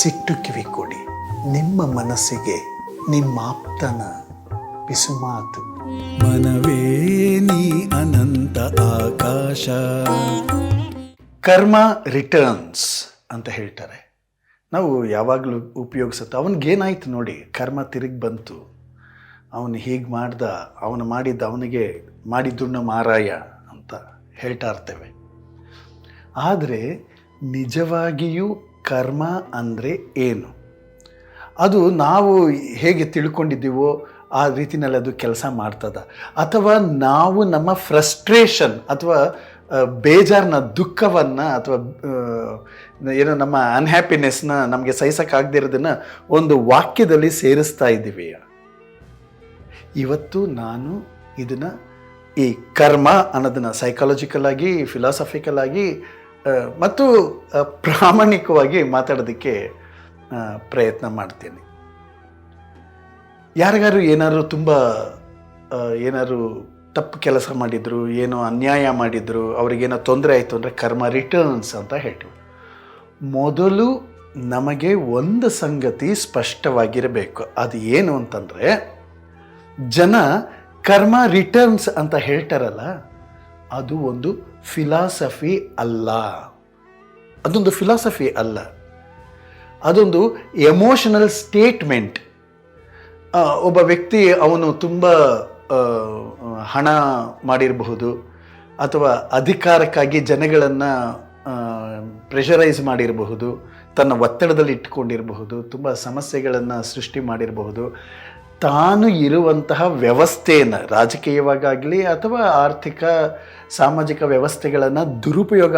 ಮನಸ್ಸಿಟ್ಟು ಕಿವಿ ಕೊಡಿ. ನಿಮ್ಮ ಮನಸ್ಸಿಗೆ ನಿಮ್ಮಾಪ್ತನ ಪಿಸುಮಾತು ಮನವೇ ನೀ ಅನಂತ ಆಕಾಶ. ಕರ್ಮ ರಿಟರ್ನ್ಸ್ ಅಂತ ಹೇಳ್ತಾರೆ. ನಾವು ಯಾವಾಗಲೂ ಉಪಯೋಗಿಸುತ್ತೆ. ಅವನಿಗೇನಾಯ್ತು ನೋಡಿ ಕರ್ಮ ತಿರುಗಿ ಬಂತು. ಅವನು ಹೀಗೆ ಮಾಡ್ದ ಅವನು ಮಾಡಿದ್ದ ಅವನಿಗೆ ಮಾಡಿದ್ದುಣ್ಣ ಮಾರಾಯ ಅಂತ ಹೇಳ್ತಾ ಇರ್ತೇವೆ. ಆದರೆ ನಿಜವಾಗಿಯೂ ಕರ್ಮ ಅಂದರೆ ಏನು? ಅದು ನಾವು ಹೇಗೆ ತಿಳ್ಕೊಂಡಿದ್ದೀವೋ ಆ ರೀತಿನಲ್ಲಿ ಅದು ಕೆಲಸ ಮಾಡ್ತದ. ಅಥವಾ ನಾವು ನಮ್ಮ ಫ್ರಸ್ಟ್ರೇಷನ್ ಅಥವಾ ಬೇಜಾರನ್ನ ದುಃಖವನ್ನು ಅಥವಾ ಏನೋ ನಮ್ಮ ಅನ್ಹ್ಯಾಪಿನೆಸ್ನ ನಮಗೆ ಸಹಿಸೋಕ್ಕಾಗದಿರೋದನ್ನು ಒಂದು ವಾಕ್ಯದಲ್ಲಿ ಸೇರಿಸ್ತಾ ಇದ್ದೀವಿ ಇವತ್ತು ನಾನು ಇದನ್ನು ಈ ಕರ್ಮ ಅನ್ನೋದನ್ನು ಸೈಕಾಲಜಿಕಲ್ ಆಗಿ ಫಿಲಾಸಫಿಕಲ್ ಆಗಿ ಮತ್ತು ಪ್ರಾಮಾಣಿಕವಾಗಿ ಮಾತಾಡೋದಕ್ಕೆ ಪ್ರಯತ್ನ ಮಾಡ್ತೇನೆ. ಯಾರಿಗಾರು ಏನಾದರೂ ತುಂಬ ಏನಾದ್ರು ತಪ್ಪು ಕೆಲಸ ಮಾಡಿದ್ರು, ಏನೋ ಅನ್ಯಾಯ ಮಾಡಿದ್ರು, ಅವ್ರಿಗೇನೋ ತೊಂದರೆ ಆಯಿತು ಅಂದರೆ ಕರ್ಮ ರಿಟರ್ನ್ಸ್ ಅಂತ ಹೇಳ್ತೀವಿ. ಮೊದಲು ನಮಗೆ ಒಂದು ಸಂಗತಿ ಸ್ಪಷ್ಟವಾಗಿರಬೇಕು. ಅದು ಏನು ಅಂತಂದರೆ, ಜನ ಕರ್ಮ ರಿಟರ್ನ್ಸ್ ಅಂತ ಹೇಳ್ತಾರಲ್ಲ ಅದು ಒಂದು ಫಿಲಾಸಫಿ ಅಲ್ಲ. ಅದೊಂದು ಫಿಲಾಸಫಿ ಅಲ್ಲ. ಅದೊಂದು ಎಮೋಷನಲ್ ಸ್ಟೇಟ್ಮೆಂಟ್ ಒಬ್ಬ ವ್ಯಕ್ತಿ ಅವನು ತುಂಬ ಹಣ ಮಾಡಿರಬಹುದು ಅಥವಾ ಅಧಿಕಾರಕ್ಕಾಗಿ ಜನಗಳನ್ನು ಪ್ರೆಷರೈಸ್ ಮಾಡಿರಬಹುದು, ತನ್ನ ಒತ್ತಡದಲ್ಲಿ ಇಟ್ಕೊಂಡಿರಬಹುದು, ತುಂಬ ಸಮಸ್ಯೆಗಳನ್ನು ಸೃಷ್ಟಿ ಮಾಡಿರಬಹುದು. ತಾನು ಇರುವಂತಹ ವ್ಯವಸ್ಥೆಯನ್ನು, ರಾಜಕೀಯವಾಗಾಗಲಿ ಅಥವಾ ಆರ್ಥಿಕ, ಸಾಮಾಜಿಕ ವ್ಯವಸ್ಥೆಗಳನ್ನು ದುರುಪಯೋಗ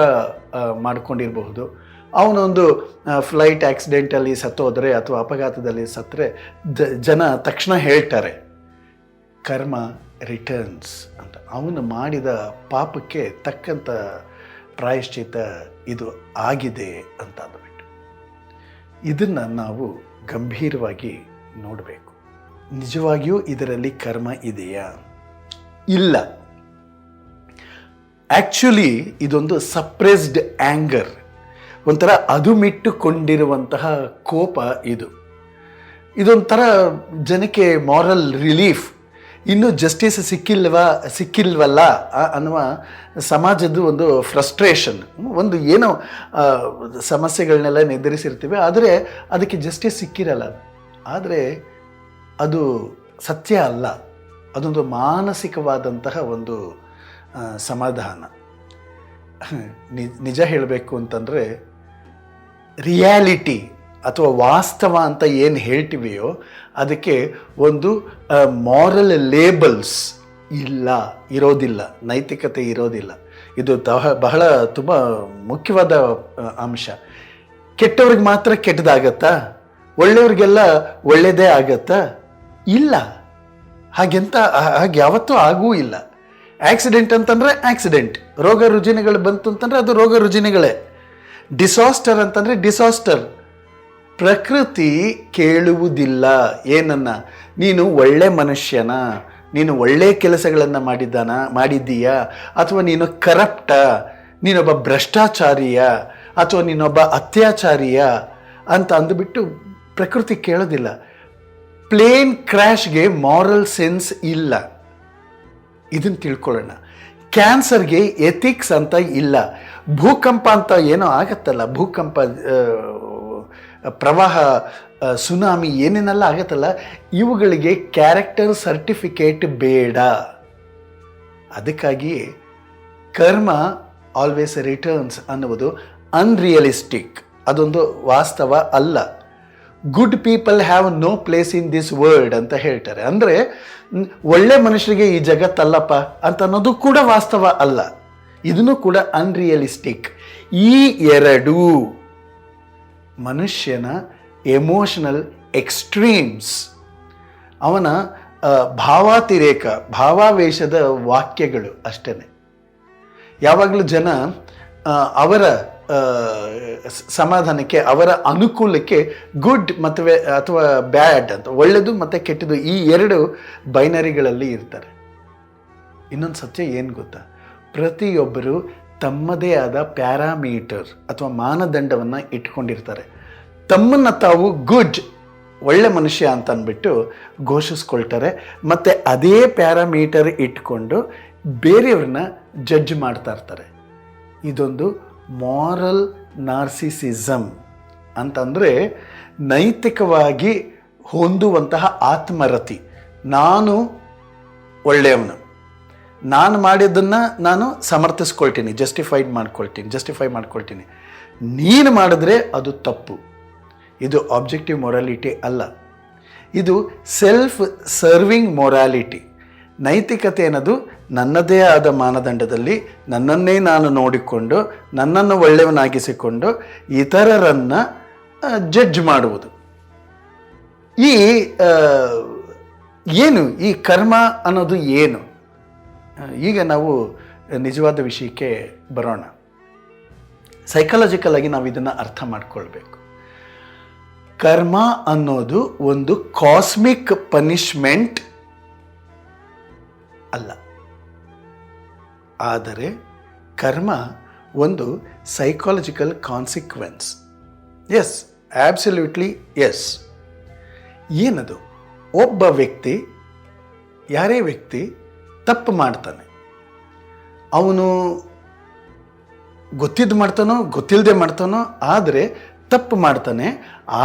ಮಾಡಿಕೊಂಡಿರಬಹುದು. ಅವನೊಂದು ಫ್ಲೈಟ್ ಆಕ್ಸಿಡೆಂಟಲ್ಲಿ ಸತ್ತೋದ್ರೆ ಅಥವಾ ಅಪಘಾತದಲ್ಲಿ ಸತ್ತರೆ ಜನ ತಕ್ಷಣ ಹೇಳ್ತಾರೆ, ಕರ್ಮ ರಿಟರ್ನ್ಸ್ ಅಂತ. ಅವನು ಮಾಡಿದ ಪಾಪಕ್ಕೆ ತಕ್ಕಂಥ ಪ್ರಾಯಶ್ಚಿತ ಇದು ಆಗಿದೆ ಅಂತ ಅಂದ್ಬಿಟ್ಟು. ಇದನ್ನು ನಾವು ಗಂಭೀರವಾಗಿ ನೋಡಬೇಕು. ನಿಜವಾಗಿಯೂ ಇದರಲ್ಲಿ ಕರ್ಮ ಇದೆಯಾ? ಇಲ್ಲ. ಆ್ಯಕ್ಚುಲಿ ಇದೊಂದು ಸಪ್ರೆಸ್ಡ್ ಆ್ಯಂಗರ್ ಒಂಥರ ಅದುಮಿಟ್ಟುಕೊಂಡಿರುವಂತಹ ಕೋಪ ಇದು. ಇದೊಂಥರ ಜನಕ್ಕೆ ಮಾರಲ್ ರಿಲೀಫ್ ಇನ್ನೂ ಜಸ್ಟಿಸ್ ಸಿಕ್ಕಿಲ್ವಾ, ಸಿಕ್ಕಿಲ್ವಲ್ಲ ಅನ್ನುವ ಸಮಾಜದ ಒಂದು ಫ್ರಸ್ಟ್ರೇಷನ್ ಒಂದು ಏನೋ ಸಮಸ್ಯೆಗಳನ್ನೆಲ್ಲ ಎದುರಿಸಿರ್ತೀವಿ, ಆದರೆ ಅದಕ್ಕೆ ಜಸ್ಟಿಸ್ ಸಿಕ್ಕಿರಲ್ಲ. ಆದರೆ ಅದು ಸತ್ಯ ಅಲ್ಲ. ಅದೊಂದು ಮಾನಸಿಕವಾದಂತಹ ಒಂದು ಸಮಾಧಾನ. ನಿಜ ಹೇಳಬೇಕು ಅಂತಂದರೆ, ರಿಯಾಲಿಟಿ ಅಥವಾ ವಾಸ್ತವ ಅಂತ ಏನು ಹೇಳ್ತೀವಿಯೋ ಅದಕ್ಕೆ ಒಂದು ಮಾರಲ್ ಲೇಬಲ್ಸ್ ಇಲ್ಲ, ಇರೋದಿಲ್ಲ, ನೈತಿಕತೆ ಇರೋದಿಲ್ಲ. ಇದು ತಹ, ಬಹಳ ತುಂಬ ಮುಖ್ಯವಾದ ಅಂಶ. ಕೆಟ್ಟವ್ರಿಗೆ ಮಾತ್ರ ಕೆಟ್ಟದಾಗತ್ತಾ? ಒಳ್ಳೆಯವ್ರಿಗೆಲ್ಲ ಒಳ್ಳೆಯದೇ ಆಗತ್ತಾ? ಇಲ್ಲ. ಹಾಗೆಂತ ಹಾಗೆ ಯಾವತ್ತೂ ಆಗೂ ಇಲ್ಲ. ಆಕ್ಸಿಡೆಂಟ್ ಅಂತಂದರೆ ಆಕ್ಸಿಡೆಂಟ್ ರೋಗ ರುಜಿನಗಳು ಬಂತು ಅಂತಂದರೆ ಅದು ರೋಗ ರುಜಿನಗಳೇ. ಡಿಸಾಸ್ಟರ್ ಅಂತಂದರೆ ಡಿಸಾಸ್ಟರ್ ಪ್ರಕೃತಿ ಕೇಳುವುದಿಲ್ಲ. ಏನನ್ನ? ನೀನು ಒಳ್ಳೆ ಮನುಷ್ಯನ? ನೀನು ಒಳ್ಳೆ ಕೆಲಸಗಳನ್ನು ಮಾಡಿದ್ದಾನ? ಮಾಡಿದ್ದೀಯಾ? ಅಥವಾ ನೀನು ಕರಪ್ಟ ನೀನೊಬ್ಬ ಭ್ರಷ್ಟಾಚಾರಿಯ? ಅಥವಾ ನೀನೊಬ್ಬ ಅತ್ಯಾಚಾರಿಯ? ಅಂತ ಅಂದುಬಿಟ್ಟು ಪ್ರಕೃತಿ ಕೇಳೋದಿಲ್ಲ. ಪ್ಲೇನ್ ಕ್ರ್ಯಾಶ್ಗೆ ಮಾರಲ್ ಸೆನ್ಸ್ ಇಲ್ಲ. ಇದನ್ನು ತಿಳ್ಕೊಳ್ಳೋಣ. ಕ್ಯಾನ್ಸರ್ಗೆ ಎಥಿಕ್ಸ್ ಅಂತ ಇಲ್ಲ. ಭೂಕಂಪ ಅಂತ ಏನೋ ಆಗತ್ತಲ್ಲ. ಭೂಕಂಪ ಪ್ರವಾಹ ಸುನಾಮಿ ಏನೇನೆಲ್ಲ ಆಗತ್ತಲ್ಲ. ಇವುಗಳಿಗೆ ಕ್ಯಾರೆಕ್ಟರ್ ಸರ್ಟಿಫಿಕೇಟ್ ಬೇಡ. ಅದಕ್ಕಾಗಿ ಕರ್ಮ ಆಲ್ವೇಸ್ ರಿಟರ್ನ್ಸ್ ಅನ್ನುವುದು ಅನ್ರಿಯಲಿಸ್ಟಿಕ್. ಅದೊಂದು ವಾಸ್ತವ ಅಲ್ಲ. Good people have no place in this world ಅಂತ ಹೇಳ್ತಾರೆ. ಅಂದರೆ ಒಳ್ಳೆ ಮನುಷ್ಯರಿಗೆ ಈ ಜಗತ್ತಲ್ಲಪ್ಪ ಅಂತ ಅನ್ನೋದು ಕೂಡ ವಾಸ್ತವ ಅಲ್ಲ. ಇದನ್ನು ಕೂಡ ಅನ್ರಿಯಲಿಸ್ಟಿಕ್ ಈ ಎರಡೂ ಮನುಷ್ಯನ ಎಮೋಷನಲ್ ಎಕ್ಸ್ಟ್ರೀಮ್ಸ್ ಅವನ ಭಾವಾತಿರೇಕ, ಭಾವಾವೇಶದ ವಾಕ್ಯಗಳು ಅಷ್ಟೇ ಯಾವಾಗಲೂ ಜನ ಅವರ ಸಮಾಧಾನಕ್ಕೆ, ಅವರ ಅನುಕೂಲಕ್ಕೆ ಗುಡ್ ಮತ್ತು ಅಥವಾ ಬ್ಯಾಡ್ ಅಂತ ಒಳ್ಳೆಯದು ಮತ್ತು ಕೆಟ್ಟದ್ದು, ಈ ಎರಡು ಬೈನರಿಗಳಲ್ಲಿ ಇರ್ತಾರೆ. ಇನ್ನೊಂದು ಸತ್ಯ ಏನು ಗೊತ್ತಾ? ಪ್ರತಿಯೊಬ್ಬರು ತಮ್ಮದೇ ಆದ ಪ್ಯಾರಾಮೀಟರ್ ಅಥವಾ ಮಾನದಂಡವನ್ನು ಇಟ್ಕೊಂಡಿರ್ತಾರೆ. ತಮ್ಮನ್ನು ತಾವು ಗುಡ್ ಒಳ್ಳೆ ಮನುಷ್ಯ ಅಂತ ಅಂದ್ಬಿಟ್ಟು ಘೋಷಿಸ್ಕೊಳ್ತಾರೆ. ಮತ್ತು ಅದೇ ಪ್ಯಾರಾಮೀಟರ್ ಇಟ್ಕೊಂಡು ಬೇರೆಯವ್ರನ್ನ ಜಡ್ಜ್ ಮಾಡ್ತಾ ಇರ್ತಾರೆ. ಇದೊಂದು ಮಾರಲ್ ನಾರ್ಸಿಸಿಸಮ್ ಅಂತಂದರೆ ನೈತಿಕವಾಗಿ ಹೊಂದುವಂತಹ ಆತ್ಮರತಿ. ನಾನು ಒಳ್ಳೆಯವನು. ನಾನು ಮಾಡಿದ್ದನ್ನು ನಾನು ಸಮರ್ಥಿಸ್ಕೊಳ್ತೀನಿ ಜಸ್ಟಿಫೈಡ್ ಮಾಡ್ಕೊಳ್ತೀನಿ ಜಸ್ಟಿಫೈ ಮಾಡ್ಕೊಳ್ತೀನಿ. ನೀನು ಮಾಡಿದ್ರೆ ಅದು ತಪ್ಪು. ಇದು ಆಬ್ಜೆಕ್ಟಿವ್ ಮೊರಾಲಿಟಿ ಅಲ್ಲ. ಇದು ಸೆಲ್ಫ್ ಸರ್ವಿಂಗ್ ಮೊರಾಲಿಟಿ ನೈತಿಕತೆ ಅನ್ನೋದು ನನ್ನದೇ ಆದ ಮಾನದಂಡದಲ್ಲಿ ನನ್ನನ್ನೇ ನಾನು ನೋಡಿಕೊಂಡು, ನನ್ನನ್ನು ಒಳ್ಳೆಯವನಾಗಿಸಿಕೊಂಡು ಇತರರನ್ನು ಜಡ್ಜ್ ಮಾಡುವುದು. ಈ ಏನು, ಈ ಕರ್ಮ ಅನ್ನೋದು ಏನು? ಈಗ ನಾವು ನಿಜವಾದ ವಿಷಯಕ್ಕೆ ಬರೋಣ. ಸೈಕಾಲಜಿಕಲ್ ಆಗಿ ನಾವು ಇದನ್ನು ಅರ್ಥ ಮಾಡಿಕೊಳ್ಬೇಕು. ಕರ್ಮ ಅನ್ನೋದು ಒಂದು ಕಾಸ್ಮಿಕ್ ಪನಿಷ್ಮೆಂಟ್ ಅಲ್ಲ. ಆದರೆ ಕರ್ಮ ಒಂದು psychological consequence yes absolutely yes ಏನದು? ಒಬ್ಬ ವ್ಯಕ್ತಿ, ಯಾರೇ ವ್ಯಕ್ತಿ ತಪ್ಪು ಮಾಡ್ತಾನೆ. ಅವನು ಗೊತ್ತಿದ್ದು ಮಾಡ್ತಾನೋ ಗೊತ್ತಿಲ್ಲದೆ ಮಾಡ್ತಾನೋ, ಆದರೆ ತಪ್ಪು ಮಾಡ್ತಾನೆ,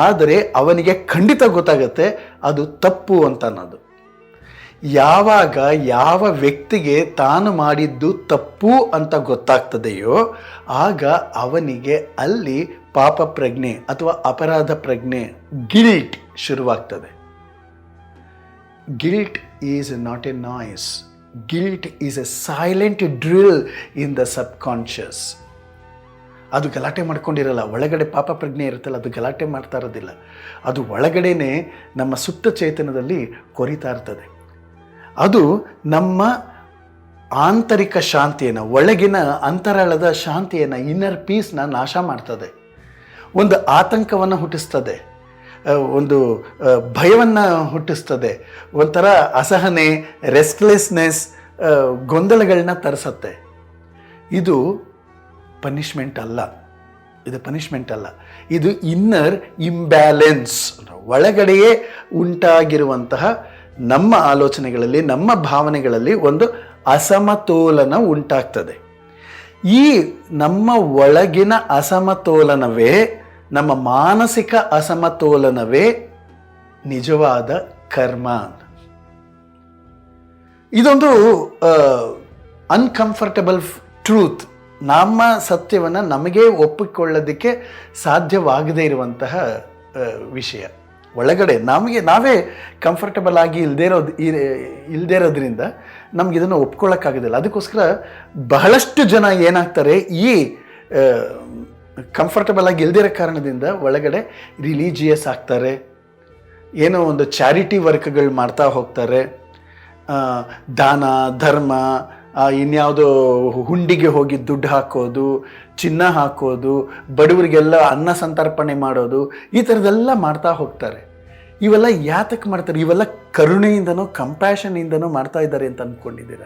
ಆದರೆ ಅವನಿಗೆ ಖಂಡಿತ ಗೊತ್ತಾಗತ್ತೆ, ಅದು ತಪ್ಪು ಅಂತ ಅನ್ನೋದು. ಯಾವಾಗ ಯಾವ ವ್ಯಕ್ತಿಗೆ ತಾನು ಮಾಡಿದ್ದು ತಪ್ಪು ಅಂತ ಗೊತ್ತಾಗ್ತದೆಯೋ, ಆಗ ಅವನಿಗೆ ಅಲ್ಲಿ ಪಾಪ ಪ್ರಜ್ಞೆ ಅಥವಾ ಅಪರಾಧ ಪ್ರಜ್ಞೆ, ಗಿಲ್ಟ್ ಶುರುವಾಗ್ತದೆ. Guilt is not a noise. Guilt is a silent drill in the subconscious ಅದು ಗಲಾಟೆ ಮಾಡ್ಕೊಂಡಿರಲ್ಲ, ಒಳಗಡೆ ಪಾಪ ಪ್ರಜ್ಞೆ ಇರುತ್ತಲ್ಲ, ಅದು ಗಲಾಟೆ ಮಾಡ್ತಾ ಇರೋದಿಲ್ಲ. ಅದು ಒಳಗಡೆನೆ ನಮ್ಮ ಸುಪ್ತ ಚೇತನದಲ್ಲಿ ಕೊರಿತಾ ಇರ್ತದೆ. ಅದು ನಮ್ಮ ಆಂತರಿಕ ಶಾಂತಿಯನ್ನು, ಒಳಗಿನ ಅಂತರಾಳದ ಶಾಂತಿಯನ್ನು ಇನ್ನರ್ ಪೀಸ್ನ ನಾಶ ಮಾಡ್ತದೆ. ಒಂದು ಆತಂಕವನ್ನು ಹುಟ್ಟಿಸ್ತದೆ ಒಂದು ಭಯವನ್ನು ಹುಟ್ಟಿಸ್ತದೆ, ಒಂಥರ ಅಸಹನೆ ರೆಸ್ಟ್ಲೆಸ್ನೆಸ್ ಗೊಂದಲಗಳನ್ನ ತರಿಸತ್ತೆ. ಇದು ಪನಿಷ್ಮೆಂಟ್ ಅಲ್ಲ. ಇದು ಪನಿಷ್ಮೆಂಟ್ ಅಲ್ಲ. ಇದು ಇನ್ನರ್ ಇಂಬ್ಯಾಲೆನ್ಸ್ ಒಳಗಡೆಯೇ ಉಂಟಾಗಿರುವಂತಹ ನಮ್ಮ ಆಲೋಚನೆಗಳಲ್ಲಿ, ನಮ್ಮ ಭಾವನೆಗಳಲ್ಲಿ ಒಂದು ಅಸಮತೋಲನ ಉಂಟಾಗ್ತದೆ. ಈ ನಮ್ಮ ಒಳಗಿನ ಅಸಮತೋಲನವೇ, ನಮ್ಮ ಮಾನಸಿಕ ಅಸಮತೋಲನವೇ ನಿಜವಾದ ಕರ್ಮ ಇದೊಂದು ಅನ್ಕಂಫರ್ಟಬಲ್ ಟ್ರೂತ್ ನಮ್ಮ ಸತ್ಯವನ್ನು ನಮಗೆ ಒಪ್ಪಿಕೊಳ್ಳೋದಕ್ಕೆ ಸಾಧ್ಯವಾಗದೇ ಇರುವಂತಹ ವಿಷಯ. ಒಳಗಡೆ ನಮಗೆ, ನಾವೇ ಕಂಫರ್ಟಬಲ್ ಆಗಿ ಇಲ್ಲದೇ ಇರೋದು ಇಲ್ಲದೇ ಇರೋದ್ರಿಂದ ನಮ್ಗೆ ಇದನ್ನು ಒಪ್ಕೊಳ್ಳೋಕ್ಕಾಗೋದಿಲ್ಲ ಅದಕ್ಕೋಸ್ಕರ ಬಹಳಷ್ಟು ಜನ ಏನಾಗ್ತಾರೆ, ಈ ಕಂಫರ್ಟಬಲ್ ಆಗಿ ಇಲ್ದಿರೋ ಕಾರಣದಿಂದ ಒಳಗಡೆ ರಿಲೀಜಿಯಸ್ ಆಗ್ತಾರೆ, ಏನೋ ಒಂದು ಚಾರಿಟಿ ವರ್ಕ್ಗಳು ಮಾಡ್ತಾ ಹೋಗ್ತಾರೆ ದಾನ, ಧರ್ಮ ಇನ್ಯಾವುದೋ ಹುಂಡಿಗೆ ಹೋಗಿ ದುಡ್ಡು ಹಾಕೋದು, ಚಿನ್ನ ಹಾಕೋದು, ಬಡವರಿಗೆಲ್ಲ ಅನ್ನ ಸಂತರ್ಪಣೆ ಮಾಡೋದು, ಈ ಥರದ್ದೆಲ್ಲ ಮಾಡ್ತಾ ಹೋಗ್ತಾರೆ. ಇವೆಲ್ಲ ಯಾತಕ್ಕೆ ಮಾಡ್ತಾರೆ? ಇವೆಲ್ಲ ಕರುಣೆಯಿಂದನೋ ಕಂಪ್ಯಾಷನಿಂದನೋ ಮಾಡ್ತಾ ಇದ್ದಾರೆ ಅಂತ ಅಂದ್ಕೊಂಡಿದ್ದೀರ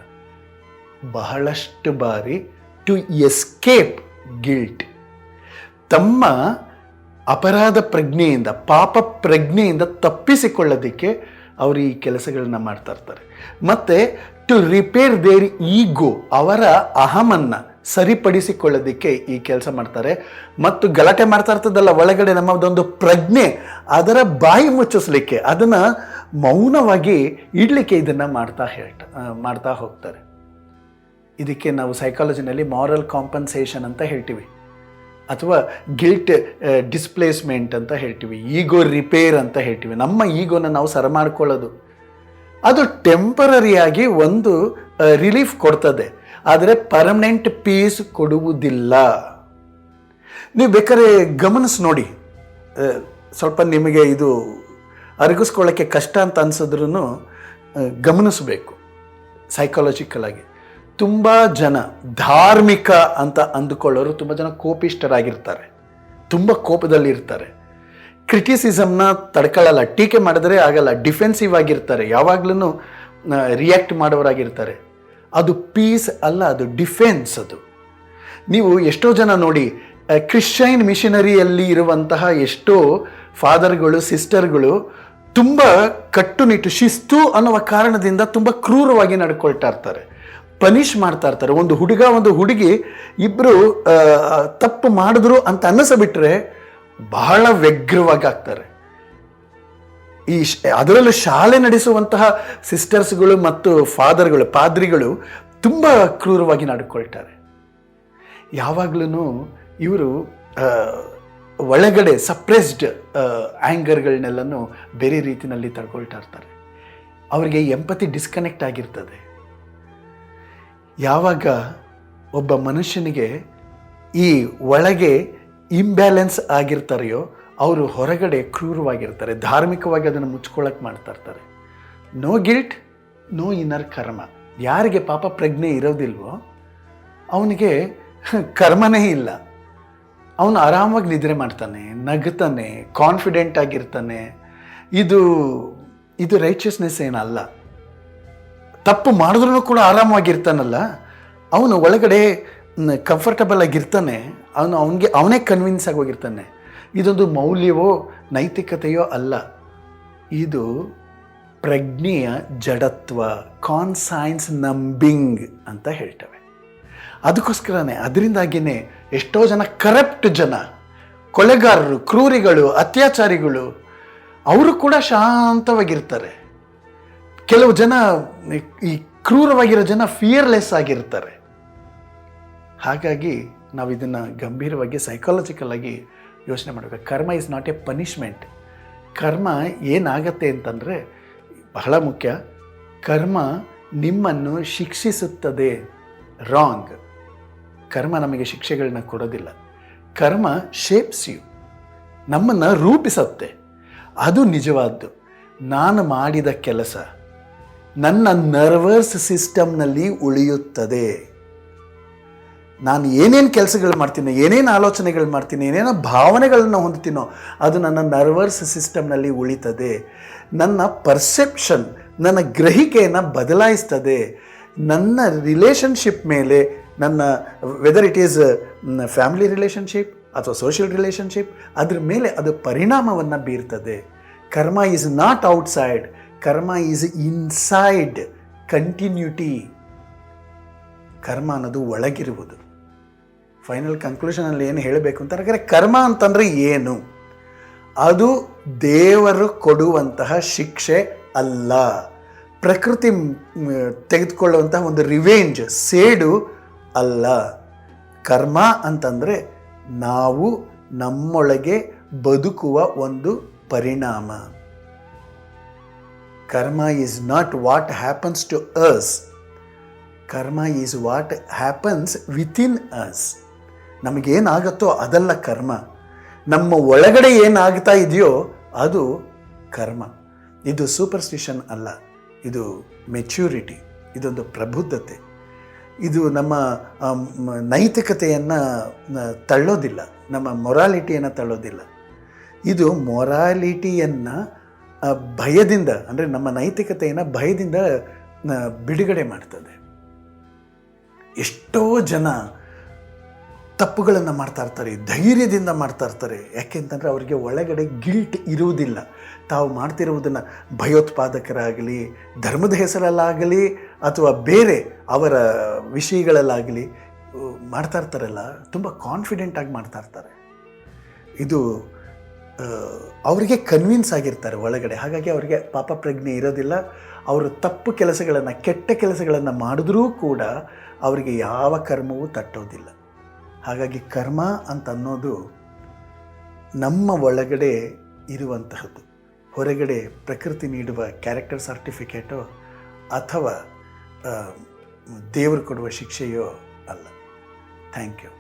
ಬಹಳಷ್ಟು ಬಾರಿ ಟು ಎಸ್ಕೇಪ್ ಗಿಲ್ಟ್ ತಮ್ಮ ಅಪರಾಧ ಪ್ರಜ್ಞೆಯಿಂದ, ಪಾಪ ಪ್ರಜ್ಞೆಯಿಂದ ತಪ್ಪಿಸಿಕೊಳ್ಳೋದಕ್ಕೆ ಅವರು ಈ ಕೆಲಸಗಳನ್ನ ಮಾಡ್ತಾ ಇರ್ತಾರೆ. ಮತ್ತು ಟು ರಿಪೇರ್ ದೇರ್ ಈಗೋ ಅವರ ಅಹಮನ್ನ ಸರಿಪಡಿಸಿಕೊಳ್ಳೋದಕ್ಕೆ ಈ ಕೆಲಸ ಮಾಡ್ತಾರೆ. ಮತ್ತು ಗಲಾಟೆ ಮಾಡ್ತಾ ಇರ್ತದಲ್ಲ ಒಳಗಡೆ ನಮ್ಮದೊಂದು ಪ್ರಜ್ಞೆ, ಅದರ ಬಾಯಿ ಮುಚ್ಚಿಸ್ಲಿಕ್ಕೆ, ಅದನ್ನು ಮೌನವಾಗಿ ಇಡಲಿಕ್ಕೆ ಇದನ್ನು ಮಾಡ್ತಾ ಹೇಳ್ತಾ ಮಾಡ್ತಾ ಹೋಗ್ತಾರೆ. ಇದಕ್ಕೆ ನಾವು ಸೈಕಾಲಜಿನಲ್ಲಿ ಮಾರಲ್ ಕಾಂಪನ್ಸೇಷನ್ ಅಂತ ಹೇಳ್ತೀವಿ. ಅಥವಾ ಗಿಲ್ಟ್ ಡಿಸ್ಪ್ಲೇಸ್ಮೆಂಟ್ ಅಂತ ಹೇಳ್ತೀವಿ. ಈಗೋ ರಿಪೇರ್ ಅಂತ ಹೇಳ್ತೀವಿ. ನಮ್ಮ ಈಗೋನ ನಾವು ಸರ ಮಾಡ್ಕೊಳ್ಳೋದು. ಅದು ಟೆಂಪರರಿಯಾಗಿ ಒಂದು ರಿಲೀಫ್ ಕೊಡ್ತದೆ. ಆದರೆ ಪರ್ಮನೆಂಟ್ ಪೀಸ್ ಕೊಡುವುದಿಲ್ಲ. ನೀವು ಬೇಕಾದ್ರೆ ಗಮನಿಸಿ ನೋಡಿ. ಸ್ವಲ್ಪ ನಿಮಗೆ ಇದು ಅರಗಿಸ್ಕೊಳ್ಳೋಕ್ಕೆ ಕಷ್ಟ ಅಂತ ಅನಿಸಿದ್ರೂ ಗಮನಿಸಬೇಕು. ಸೈಕಾಲಜಿಕಲಾಗಿ ತುಂಬ ಜನ ಧಾರ್ಮಿಕ ಅಂತ ಅಂದುಕೊಳ್ಳೋರು ತುಂಬ ಜನ ಕೋಪಿಷ್ಟರಾಗಿರ್ತಾರೆ ತುಂಬ ಕೋಪದಲ್ಲಿ ಇರ್ತಾರೆ. ಕ್ರಿಟಿಸಿಸಮ್ನ ತಡ್ಕೊಳ್ಳಲ್ಲ. ಟೀಕೆ ಮಾಡಿದ್ರೆ ಆಗಲ್ಲ. ಡಿಫೆನ್ಸಿವ್ ಆಗಿರ್ತಾರೆ. ಯಾವಾಗ್ಲೂ ರಿಯಾಕ್ಟ್ ಮಾಡೋರಾಗಿರ್ತಾರೆ. ಅದು ಪೀಸ್ ಅಲ್ಲ, ಅದು ಡಿಫೆನ್ಸ್ ಅದು. ನೀವು ಎಷ್ಟೋ ಜನ ನೋಡಿ ಕ್ರಿಶ್ಚಿಯನ್ ಮಿಷನರಿಯಲ್ಲಿ ಇರುವಂತಹ ಎಷ್ಟೋ ಫಾದರ್ಗಳು ಸಿಸ್ಟರ್ಗಳು ತುಂಬ ಕಟ್ಟುನಿಟ್ಟು, ಶಿಸ್ತು ಅನ್ನುವ ಕಾರಣದಿಂದ ತುಂಬ ಕ್ರೂರವಾಗಿ ನಡ್ಕೊಳ್ತಾ ಇರ್ತಾರೆ. ಪನಿಷ್ ಮಾಡ್ತಾ ಇರ್ತಾರೆ. ಒಂದು ಹುಡುಗ, ಒಂದು ಹುಡುಗಿ ಇಬ್ಬರು ತಪ್ಪು ಮಾಡಿದ್ರು ಅಂತ ಅನ್ನಿಸಬಿಟ್ರೆ ಬಹಳ ವ್ಯಗ್ರವಾಗಿ ಆಗ್ತಾರೆ. ಈ ಅದರಲ್ಲೂ ಶಾಲೆ ನಡೆಸುವಂತಹ ಸಿಸ್ಟರ್ಸ್ಗಳು ಮತ್ತು ಫಾದರ್ಗಳು, ಪಾದ್ರಿಗಳು ತುಂಬ ಕ್ರೂರವಾಗಿ ನಡ್ಕೊಳ್ತಾರೆ. ಯಾವಾಗಲೂ ಇವರು ಒಳಗಡೆ ಸಪ್ರೆಸ್ಡ್ ಆ್ಯಂಗರ್ಗಳನ್ನೆಲ್ಲನೂ ಬೇರೆ ರೀತಿಯಲ್ಲಿ ತಡ್ಕೊಳ್ತಾ ಇರ್ತಾರೆ. ಅವರಿಗೆ ಎಂಪತಿ ಡಿಸ್ಕನೆಕ್ಟ್ ಆಗಿರ್ತದೆ. ಯಾವಾಗ ಒಬ್ಬ ಮನುಷ್ಯನಿಗೆ ಈ ಒಳಗೆ ಇಂಬ್ಯಾಲೆನ್ಸ್ ಆಗಿರ್ತಾರೆಯೋ ಅವರು ಹೊರಗಡೆ ಕ್ರೂರವಾಗಿರ್ತಾರೆ, ಧಾರ್ಮಿಕವಾಗಿ ಅದನ್ನು ಮುಚ್ಕೊಳ್ಳೋಕೆ ಮಾಡ್ತಾ ಇರ್ತಾರೆ. ನೋ ಗಿಲ್ಟ್ ನೋ ಇನ್ನರ್ ಕರ್ಮ ಯಾರಿಗೆ ಪಾಪ ಪ್ರಜ್ಞೆ ಇರೋದಿಲ್ವೋ, ಅವನಿಗೆ ಕರ್ಮನೇ ಇಲ್ಲ. ಅವನು ಆರಾಮಾಗಿ ನಿದ್ರೆ ಮಾಡ್ತಾನೆ, ನಗ್ತಾನೆ ಕಾನ್ಫಿಡೆಂಟ್ ಆಗಿರ್ತಾನೆ. ಇದು ಇದು ರೈಚಿಯಸ್ನೆಸ್ ಏನಲ್ಲ. ತಪ್ಪು ಮಾಡಿದ್ರೂ ಕೂಡ ಆರಾಮಾಗಿರ್ತಾನಲ್ಲ ಅವನು ಒಳಗಡೆ ಕಂಫರ್ಟಬಲ್ ಆಗಿರ್ತಾನೆ, ಅವನು ಅವನಿಗೆ, ಅವನೇ ಕನ್ವಿನ್ಸ್ ಆಗೋಗಿರ್ತಾನೆ ಇದೊಂದು ಮೌಲ್ಯವೋ ನೈತಿಕತೆಯೋ ಅಲ್ಲ. ಇದು ಪ್ರಜ್ಞೆಯ ಜಡತ್ವ ಕಾನ್ಸೈನ್ಸ್ ನಂಬಿಂಗ್ ಅಂತ ಹೇಳ್ತವೆ. ಅದಕ್ಕೋಸ್ಕರನೇ ಅದರಿಂದಾಗಿಯೇ ಎಷ್ಟೋ ಜನ ಕರಪ್ಟ್ ಜನ, ಕೊಲೆಗಾರರು, ಕ್ರೂರಿಗಳು, ಅತ್ಯಾಚಾರಿಗಳು, ಅವರು ಕೂಡ ಶಾಂತವಾಗಿರ್ತಾರೆ. ಕೆಲವು ಜನ ಈ ಕ್ರೂರವಾಗಿರೋ ಜನ ಫಿಯರ್ಲೆಸ್ ಆಗಿರ್ತಾರೆ. ಹಾಗಾಗಿ ನಾವು ಇದನ್ನು ಗಂಭೀರವಾಗಿ ಸೈಕಾಲಜಿಕಲ್ ಆಗಿ ಯೋಚನೆ ಮಾಡಬೇಕು. ಕರ್ಮ ಇಸ್ ನಾಟ್ ಎ ಪನಿಷ್ಮೆಂಟ್ ಕರ್ಮ ಏನಾಗತ್ತೆ ಅಂತಂದರೆ ಬಹಳ ಮುಖ್ಯ. ಕರ್ಮ ನಿಮ್ಮನ್ನು ಶಿಕ್ಷಿಸುತ್ತದೆ. ರಾಂಗ್ ಕರ್ಮ ನಮಗೆ ಶಿಕ್ಷೆಗಳನ್ನ ಕೊಡೋದಿಲ್ಲ. ಕರ್ಮ ಶೇಪ್ಸ್ ಯು ನಮ್ಮನ್ನು ರೂಪಿಸುತ್ತೆ. ಅದು ನಿಜವಾದ್ದು. ನಾನು ಮಾಡಿದ ಕೆಲಸ. ನನ್ನ ನರ್ವಸ್ ಸಿಸ್ಟಮ್ನಲ್ಲಿ ಉಳಿಯುತ್ತದೆ. ನಾನು ಏನೇನು ಕೆಲಸಗಳು ಮಾಡ್ತೀನೋ, ಏನೇನು ಆಲೋಚನೆಗಳು ಮಾಡ್ತೀನಿ, ಏನೇನೋ ಭಾವನೆಗಳನ್ನು ಹೊಂದ್ತೀನೋ, ಅದು ನನ್ನ ನರ್ವಸ್ ಸಿಸ್ಟಮ್ನಲ್ಲಿ ಉಳಿತದೆ. ನನ್ನ ಪರ್ಸೆಪ್ಷನ್ ನನ್ನ ಗ್ರಹಿಕೆಯನ್ನು ಬದಲಾಯಿಸ್ತದೆ. ನನ್ನ ರಿಲೇಷನ್ಶಿಪ್ ಮೇಲೆ, ನನ್ನ whether it is family relationship ಅಥವಾ ಸೋಷಿಯಲ್ ರಿಲೇಷನ್ಶಿಪ್ ಅದ್ರ ಮೇಲೆ ಅದು ಪರಿಣಾಮವನ್ನು ಬೀರ್ತದೆ. Karma is not outside karma is inside continuity ಕರ್ಮ ಅನ್ನೋದು ಒಳಗಿರುವುದು. ಫೈನಲ್ ಕನ್ಕ್ಲೂಷನಲ್ಲಿ ಏನು ಹೇಳಬೇಕು ಅಂತ ಯಾಕಂದರೆ ಕರ್ಮ ಅಂತಂದರೆ ಏನು? ಅದು ದೇವರು ಕೊಡುವಂತಹ ಶಿಕ್ಷೆ ಅಲ್ಲ. ಪ್ರಕೃತಿ ತೆಗೆದುಕೊಳ್ಳುವಂತಹ ಒಂದು ರಿವೆಂಜ್ ಸೇಡು ಅಲ್ಲ. ಕರ್ಮ ಅಂತಂದರೆ ನಾವು ನಮ್ಮೊಳಗೆ ಬದುಕುವ ಒಂದು ಪರಿಣಾಮ. Karma is not what happens to us karma is what happens within us ನಮಗೇನಾಗತ್ತೋ ಅದಲ್ಲ ಕರ್ಮ. ನಮ್ಮ ಒಳಗಡೆ ಏನಾಗ್ತಾ ಇದೆಯೋ ಅದು ಕರ್ಮ. ಇದು ಸೂಪರ್ಸ್ಟಿಷನ್ ಅಲ್ಲ. ಇದು ಮೆಚ್ಯೂರಿಟಿ ಇದೊಂದು ಪ್ರಬುದ್ಧತೆ. ಇದು ನಮ್ಮ ನೈತಿಕತೆಯನ್ನು ತಳ್ಳೋದಿಲ್ಲ. ನಮ್ಮ ಮೊರಾಲಿಟಿಯನ್ನು ತಳ್ಳೋದಿಲ್ಲ. ಇದು ಮೊರಾಲಿಟಿಯನ್ನು ಭಯದಿಂದ, ಅಂದರೆ ನಮ್ಮ ನೈತಿಕತೆಯನ್ನು ಭಯದಿಂದ ಬಿಡುಗಡೆ ಮಾಡ್ತದೆ. ಎಷ್ಟೋ ಜನ ತಪ್ಪುಗಳನ್ನು ಮಾಡ್ತಾ ಇರ್ತಾರೆ, ಧೈರ್ಯದಿಂದ ಮಾಡ್ತಾ ಇರ್ತಾರೆ. ಯಾಕೆಂತಂದರೆ ಅವರಿಗೆ ಒಳಗಡೆ ಗಿಲ್ಟ್ ಇರುವುದಿಲ್ಲ. ತಾವು ಮಾಡ್ತಿರುವುದನ್ನು ಭಯೋತ್ಪಾದಕರಾಗಲಿ, ಧರ್ಮದ ಹೆಸರಲ್ಲಾಗಲಿ ಅಥವಾ ಬೇರೆ ಅವರ ವಿಷಯಗಳಲ್ಲಾಗಲಿ ಮಾಡ್ತಾ ಇರ್ತಾರಲ್ಲ, ತುಂಬ ಕಾನ್ಫಿಡೆಂಟಾಗಿ ಮಾಡ್ತಾ ಇರ್ತಾರೆ. ಇದು ಅವರಿಗೆ ಕನ್ವಿನ್ಸ್ ಆಗಿರ್ತಾರೆ ಒಳಗಡೆ. ಹಾಗಾಗಿ ಅವರಿಗೆ ಪಾಪ ಪ್ರಜ್ಞೆ ಇರೋದಿಲ್ಲ. ಅವರು ತಪ್ಪು ಕೆಲಸಗಳನ್ನು, ಕೆಟ್ಟ ಕೆಲಸಗಳನ್ನು ಮಾಡಿದ್ರೂ ಕೂಡ ಅವರಿಗೆ ಯಾವ ಕರ್ಮವೂ ತಟ್ಟೋದಿಲ್ಲ. ಹಾಗಾಗಿ ಕರ್ಮ ಅಂತ ಅನ್ನೋದು ನಮ್ಮ ಒಳಗಡೆ ಇರುವಂತಹದ್ದು. ಹೊರಗಡೆ ಪ್ರಕೃತಿ ನೀಡುವ ಕ್ಯಾರೆಕ್ಟರ್ ಸರ್ಟಿಫಿಕೇಟೋ ಅಥವಾ ದೇವರು ಕೊಡುವ ಶಿಕ್ಷೆಯೋ ಅಲ್ಲ. ಥ್ಯಾಂಕ್ ಯು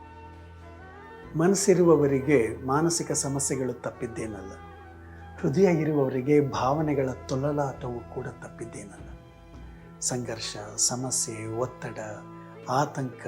ಮನಸ್ಸಿರುವವರಿಗೆ ಮಾನಸಿಕ ಸಮಸ್ಯೆಗಳು ತಪ್ಪಿದ್ದೇನಲ್ಲ. ಹೃದಯ ಇರುವವರಿಗೆ ಭಾವನೆಗಳ ತೊಲಲಾಟವು ಕೂಡ ತಪ್ಪಿದ್ದೇನಲ್ಲ. ಸಂಘರ್ಷ, ಸಮಸ್ಯೆ, ಒತ್ತಡ, ಆತಂಕ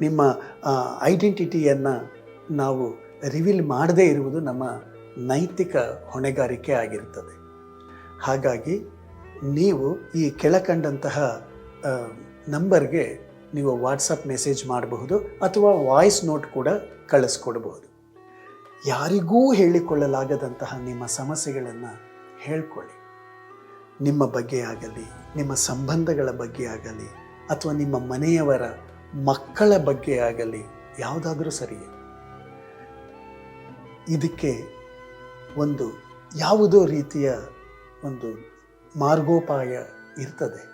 ನಿಮ್ಮ ಐಡೆಂಟಿಟಿಯನ್ನು ನಾವು ರಿವೀಲ್ ಮಾಡದೇ ಇರುವುದು ನಮ್ಮ ನೈತಿಕ ಹೊಣೆಗಾರಿಕೆ ಆಗಿರ್ತದೆ ಹಾಗಾಗಿ ನೀವು ಈ ಕೆಳಕಂಡಂತಹ ನಂಬರ್ಗೆ ನೀವು ವಾಟ್ಸಪ್ ಮೆಸೇಜ್ ಮಾಡಬಹುದು ಅಥವಾ ವಾಯ್ಸ್ ನೋಟ್ ಕೂಡ ಕಳಿಸ್ಕೊಡ್ಬೋದು. ಯಾರಿಗೂ ಹೇಳಿಕೊಳ್ಳಲಾಗದಂತಹ ನಿಮ್ಮ ಸಮಸ್ಯೆಗಳನ್ನು ಹೇಳ್ಕೊಳ್ಳಿ. ನಿಮ್ಮ ಬಗ್ಗೆ ಆಗಲಿ, ನಿಮ್ಮ ಸಂಬಂಧಗಳ ಬಗ್ಗೆ ಆಗಲಿ, ಅಥವಾ ನಿಮ್ಮ ಮನೆಯವರ ಮಕ್ಕಳ ಬಗ್ಗೆ ಆಗಲಿ ಯಾವುದಾದ್ರೂ ಸರಿಯೇ ಇದಕ್ಕೆ ಒಂದು ಯಾವುದೋ ರೀತಿಯ ಒಂದು ಮಾರ್ಗೋಪಾಯ ಇರ್ತದೆ.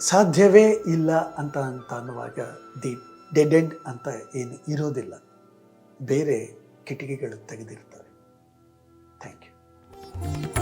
ಸಾಧ್ಯವೇ ಇಲ್ಲ ಅಂತ ಅಂತ ಅನ್ನುವಾಗ ದಿ ಡೆಡ್ ಎಂಡ್ ಅಂತ ಏನು ಇರೋದಿಲ್ಲ. ಬೇರೆ ಕಿಟಕಿಗಳು ತೆಗೆದಿರ್ತವೆ. Thank you.